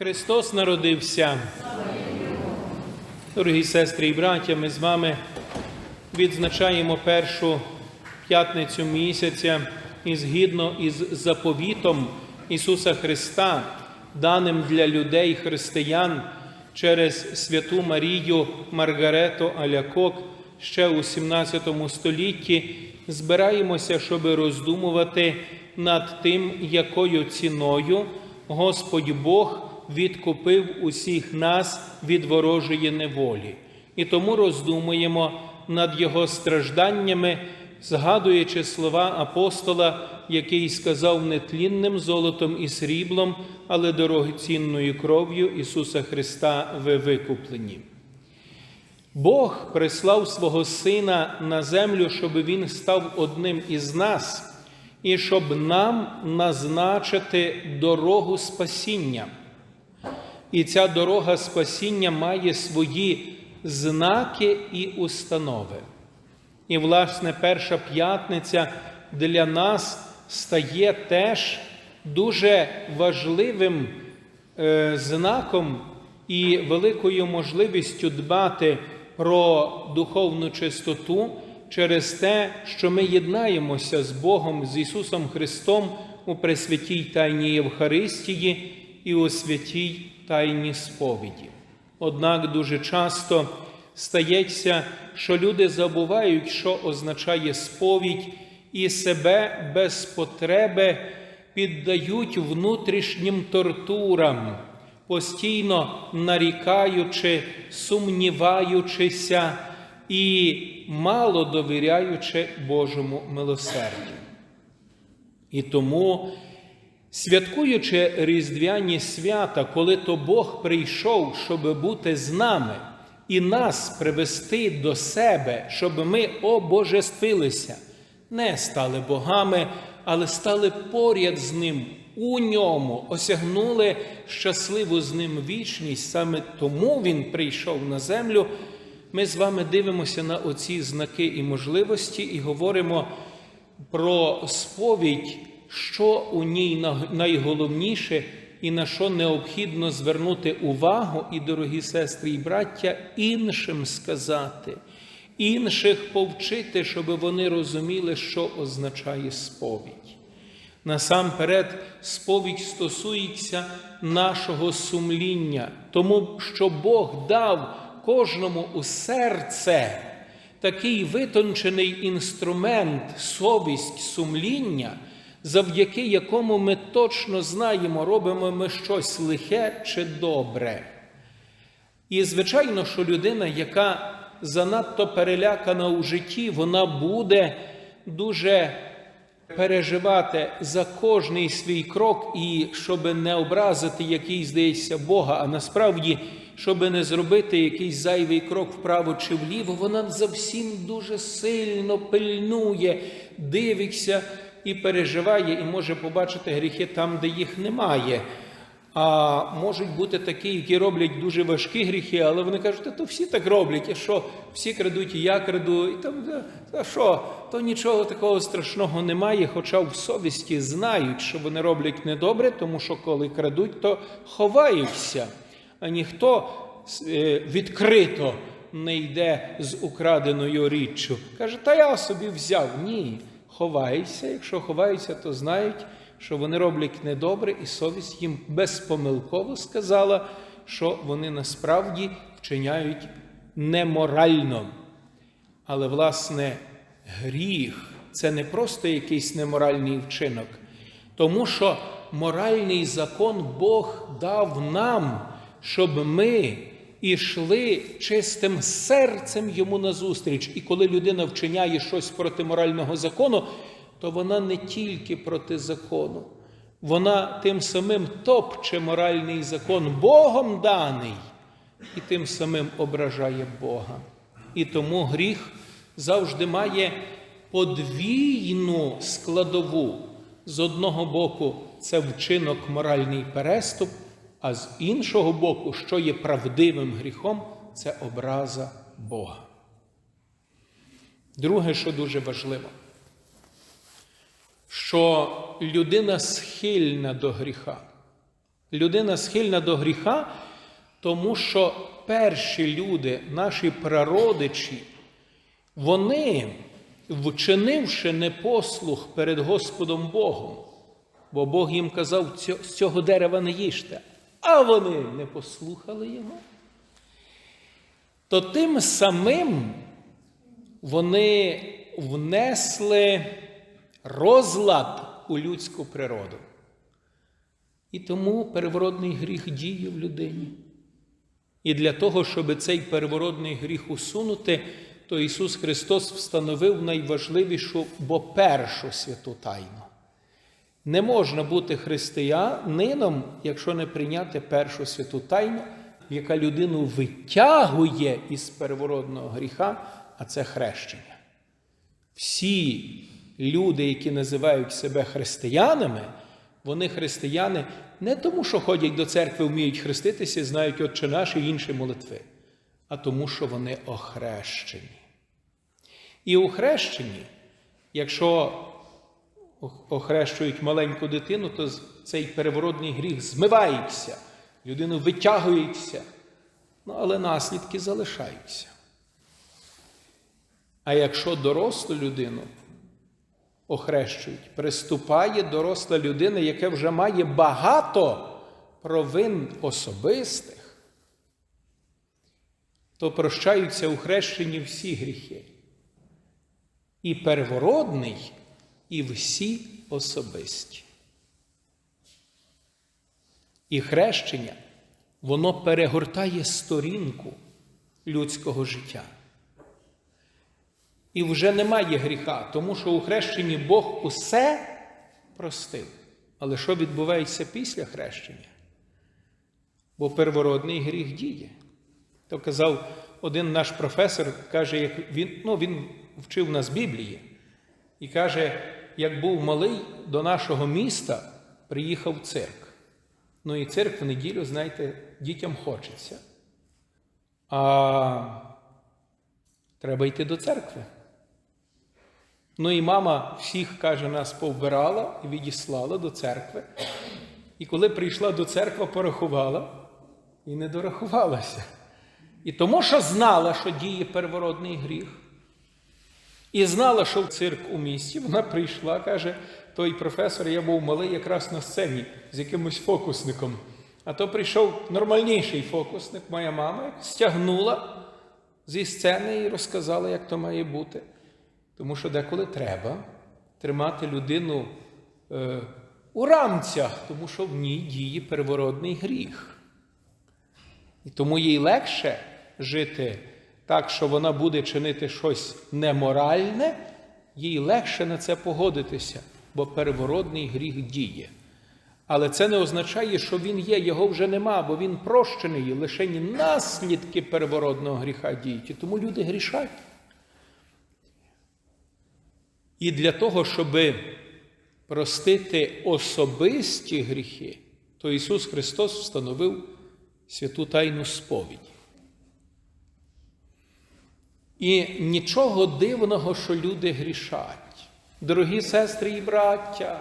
Христос народився. Дорогі сестри і браття, ми з вами відзначаємо першу п'ятницю місяця і згідно із заповітом Ісуса Христа, даним для людей християн через святу Марію Маргарету Алякок ще у 17 столітті, збираємося, щоб роздумувати над тим, якою ціною Господь Бог відкупив усіх нас від ворожої неволі. І тому роздумуємо над Його стражданнями, згадуючи слова апостола, який сказав нетлінним золотом і сріблом, але дорогоцінною кров'ю Ісуса Христа ви викуплені. Бог прислав свого Сина на землю, щоб Він став одним із нас, і щоб нам назначити дорогу спасіння. І ця дорога спасіння має свої знаки і установи. І, власне, перша п'ятниця для нас стає теж дуже важливим е, знаком і великою можливістю дбати про духовну чистоту через те, що ми єднаємося з Богом, з Ісусом Христом у Пресвятій Тайні Євхаристії і у святій Тайні сповіді. Однак дуже часто стається, що люди забувають, що означає сповідь, і себе без потреби піддають внутрішнім тортурам, постійно нарікаючи, сумніваючися і мало довіряючи Божому милосердю. І тому, святкуючи різдвяні свята, коли то Бог прийшов, щоб бути з нами і нас привести до себе, щоб ми обожествилися, не стали богами, але стали поряд з Ним, у ньому, осягнули щасливу з ним вічність. Саме тому Він прийшов на землю. Ми з вами дивимося на оці знаки і можливості і говоримо про сповідь, що у ній найголовніше і на що необхідно звернути увагу, і, дорогі сестри і браття, іншим сказати, інших повчити, щоб вони розуміли, що означає сповідь. Насамперед, сповідь стосується нашого сумління, тому що Бог дав кожному у серце такий витончений інструмент, совість, сумління, завдяки якому ми точно знаємо, робимо ми щось лихе чи добре. І, звичайно, що людина, яка занадто перелякана у житті, вона буде дуже переживати за кожний свій крок, і щоб не образити якийсь, здається, Бога, а насправді, щоб не зробити якийсь зайвий крок вправо чи вліво, вона за всім дуже сильно пильнує, дивиться і переживає, і може побачити гріхи там, де їх немає. А можуть бути такі, які роблять дуже важкі гріхи, але вони кажуть, то всі так роблять, і що всі крадуть, і я краду, і там, а що, то нічого такого страшного немає, хоча в совісті знають, що вони роблять недобре, тому що коли крадуть, то ховаються. А ніхто відкрито не йде з украденою річчю. Каже, та я собі взяв. Ні, ховайся. Якщо ховаються, то знають що вони роблять недобре, і совість їм безпомилково сказала, що вони насправді вчиняють неморально. Але, власне, гріх це не просто якийсь неморальний вчинок, тому що моральний закон Бог дав нам, щоб ми ішли чистим серцем йому назустріч. І коли людина вчиняє щось проти морального закону, то вона не тільки проти закону, вона тим самим топче моральний закон Богом даний і тим самим ображає Бога. І тому гріх завжди має подвійну складову. З одного боку, це вчинок моральний переступ, а з іншого боку, що є правдивим гріхом, це образа Бога. Друге, що дуже важливо що людина схильна до гріха. Людина схильна до гріха, тому що перші люди, наші прародичі, вони, вчинивши непослух перед Господом Богом, бо Бог їм казав, з цього дерева не їжте, а вони не послухали його, то тим самим вони внесли розлад у людську природу. І тому переворотний гріх діє в людині. І для того, щоб цей переворотний гріх усунути, то Ісус Христос встановив найважливішу, бо першу святу тайну. Не можна бути християнином, якщо не прийняти першу святу тайну, яка людину витягує із переворотного гріха, а це хрещення. Всі люди, які називають себе християнами, вони християни не тому, що ходять до церкви, вміють хреститися, знають Отче наш і інші молитви, а тому, що вони охрещені. І у хрещенні, якщо охрещують маленьку дитину, то цей переворотний гріх змивається, людину витягується, ну, але наслідки залишаються. А якщо дорослу людину охрещують, приступає доросла людина, яка вже має багато провин особистих, то прощаються у хрещенні всі гріхи. І первородний, і всі особисті. І хрещення, воно перегортає сторінку людського життя. І вже немає гріха, тому що у хрещенні Бог усе простив. Але що відбувається після хрещення? Бо первородний гріх діє. То казав один наш професор, каже, як він, ну, він вчив нас Біблії, і каже, як був малий до нашого міста, приїхав цирк. Ну і цирк в неділю, знаєте, дітям хочеться. А треба йти до церкви. Ну і мама всіх, каже, нас повбирала і відіслала до церкви. І коли прийшла до церкви, порахувала і не дорахувалася. І тому, що знала, що діє первородний гріх, і знала, що цирк у місті, вона прийшла, каже, той професор, я був малий якраз на сцені з якимось фокусником. А то прийшов нормальніший фокусник, моя мама, стягнула зі сцени і розказала, як то має бути. Тому що деколи треба тримати людину е, у рамцях, тому що в ній діє первородний гріх. І тому їй легше жити так, що вона буде чинити щось неморальне, їй легше на це погодитися, бо первородний гріх діє. Але це не означає, що він є, його вже нема, бо він прощений, лише наслідки первородного гріха діють. І тому люди грішать. І для того, щоб простити особисті гріхи, то Ісус Христос встановив святу тайну сповіді. І нічого дивного, що люди грішать. Дорогі сестри і браття,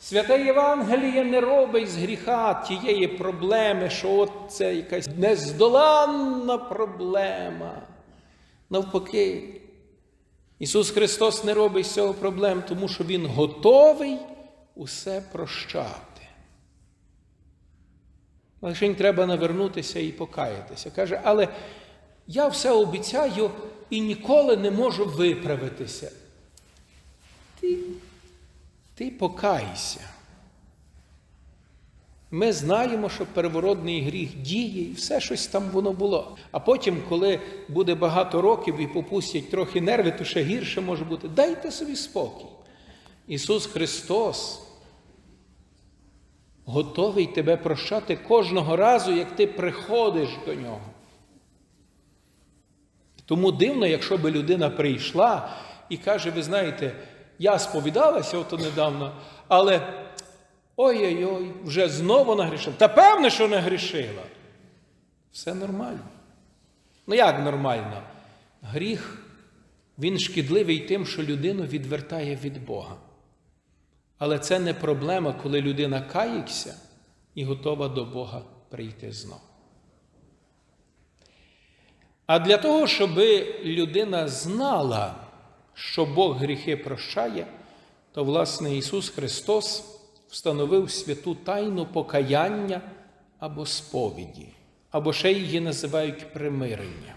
святе Євангеліє не робить з гріха тієї проблеми, що от це якась нездоланна проблема. Навпаки, Ісус Христос не робить з цього проблем, тому що Він готовий усе прощати. Лише треба навернутися і покаятися. Каже, але я все обіцяю і ніколи не можу виправитися. Ти, ти покайся. Ми знаємо, що первородний гріх діє, і все щось там воно було. А потім, коли буде багато років і попустять трохи нерви, то ще гірше може бути. Дайте собі спокій. Ісус Христос готовий тебе прощати кожного разу, як ти приходиш до Нього. Тому дивно, якщо би людина прийшла і каже, ви знаєте, я сповідалася ото недавно, але ой-ой-ой, вже знову нагрішила. Та певне, що не грішила. Все нормально. Ну як нормально? Гріх, він шкідливий тим, що людину відвертає від Бога. Але це не проблема, коли людина кається і готова до Бога прийти знову. А для того, щоб людина знала, що Бог гріхи прощає, то, власне, Ісус Христос встановив святу тайну покаяння або сповіді, або ще її називають примирення.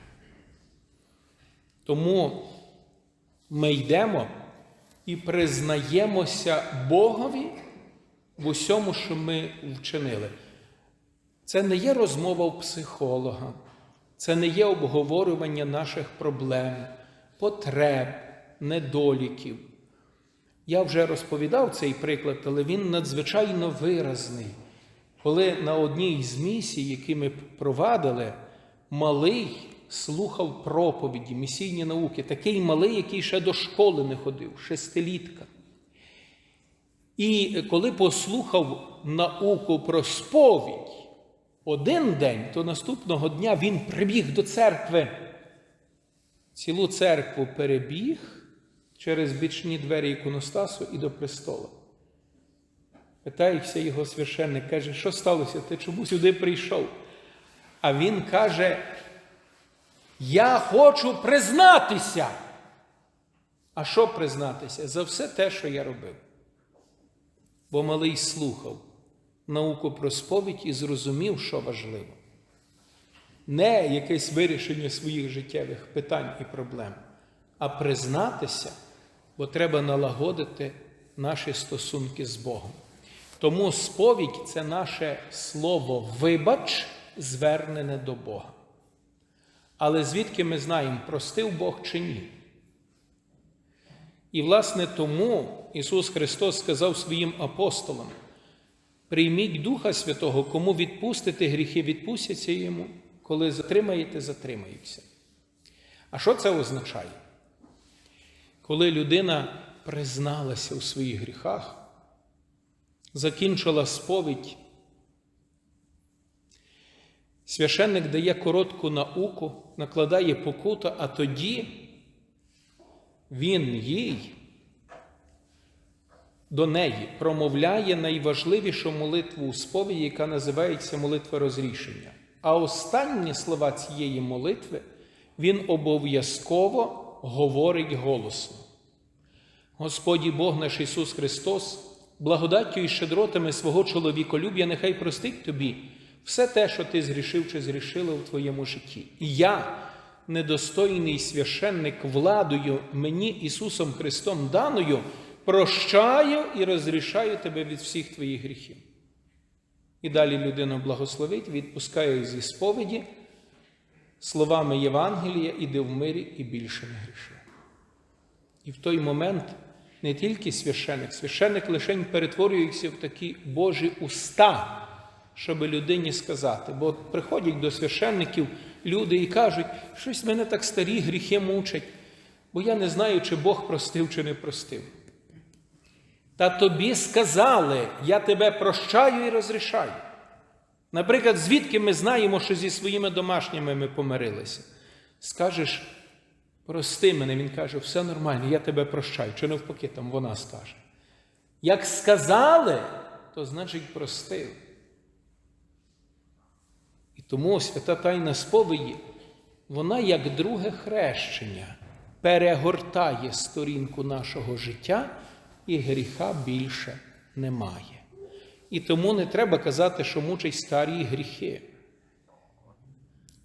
Тому ми йдемо і признаємося Богові в усьому, що ми вчинили. Це не є розмова у психолога, це не є обговорювання наших проблем, потреб, недоліків. Я вже розповідав цей приклад, але він надзвичайно виразний. Коли на одній з місій, які ми провадили, малий слухав проповіді, місійні науки, такий малий, який ще до школи не ходив, шестилітка. І коли послухав науку про сповідь один день, то наступного дня він прибіг до церкви, цілу церкву перебіг через бічні двері іконостасу і до престола. Питається його священник, каже, що сталося? Ти чому сюди прийшов? А він каже, я хочу признатися. А що признатися? За все те, що я робив. Бо малий слухав науку про сповідь і зрозумів, що важливо. Не якесь вирішення своїх життєвих питань і проблем, а признатися, бо треба налагодити наші стосунки з Богом. Тому сповідь це наше слово вибач, звернене до Бога. Але звідки ми знаємо, простив Бог чи ні? І, власне, тому Ісус Христос сказав своїм апостолам: прийміть Духа Святого, кому відпустите гріхи, відпустяться йому, коли затримаєте, затримаються. А що це означає? Коли людина призналася у своїх гріхах, закінчила сповідь, священник дає коротку науку, накладає покуту, а тоді він їй до неї промовляє найважливішу молитву у сповіді, яка називається молитва розрішення. А останні слова цієї молитви він обов'язково говорить голосно. Господі Бог наш Ісус Христос, благодаттю і щедротами свого чоловіколюб'я, нехай простить тобі все те, що ти згрішив чи згрішила в твоєму житті. Я, недостойний священник, владою мені Ісусом Христом даною, прощаю і розрішаю тебе від всіх твоїх гріхів. І далі людину благословить, відпускає зі сповіді словами Євангелія, іди в мирі і більше не гріши. І в той момент не тільки священик, священик лише перетворюється в такі Божі уста, щоб людині сказати. Бо приходять до священників люди і кажуть, щось мене так старі гріхи мучать, бо я не знаю, чи Бог простив, чи не простив. Та тобі сказали, я тебе прощаю і розрішаю. Наприклад, звідки ми знаємо, що зі своїми домашніми ми помирилися? Скажеш, прости мене, він каже, все нормально, я тебе прощаю. Чи навпаки, там вона скаже. Як сказали, то значить простив. І тому свята Тайна сповіді, вона, як друге хрещення, перегортає сторінку нашого життя і гріха більше немає. І тому не треба казати, що мучать старі гріхи.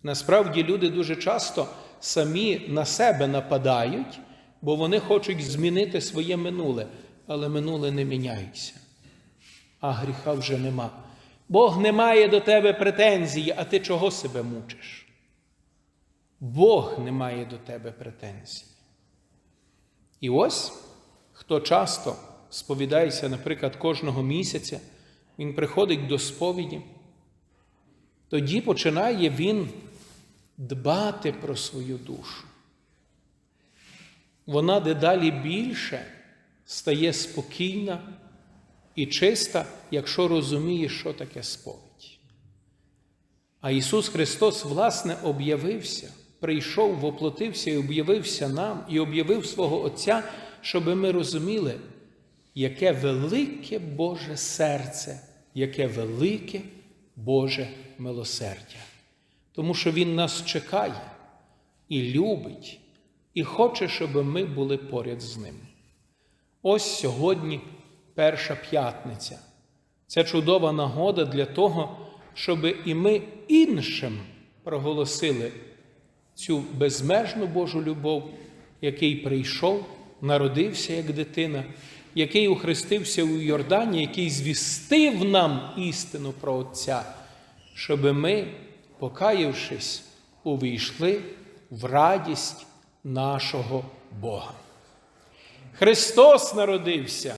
Насправді люди дуже часто самі на себе нападають, бо вони хочуть змінити своє минуле, але минуле не міняється. А гріха вже нема. Бог не має до тебе претензії, а ти чого себе мучиш? Бог не має до тебе претензій. І ось хто часто сповідається, наприклад, кожного місяця, він приходить до сповіді, тоді починає він дбати про свою душу. Вона дедалі більше стає спокійна і чиста, якщо розуміє, що таке сповідь. А Ісус Христос, власне, об'явився, прийшов, воплотився і об'явився нам, і об'явив свого Отця, щоб ми розуміли, яке велике Боже серце яке велике Боже милосердя. Тому що Він нас чекає і любить, і хоче, щоб ми були поряд з ним. Ось сьогодні перша п'ятниця. Це чудова нагода для того, щоб і ми іншим проголосили цю безмежну Божу любов, який прийшов, народився як дитина, який ухрестився у Йордані, який звістив нам істину про Отця, щоб ми, покаявшись, увійшли в радість нашого Бога. Христос народився.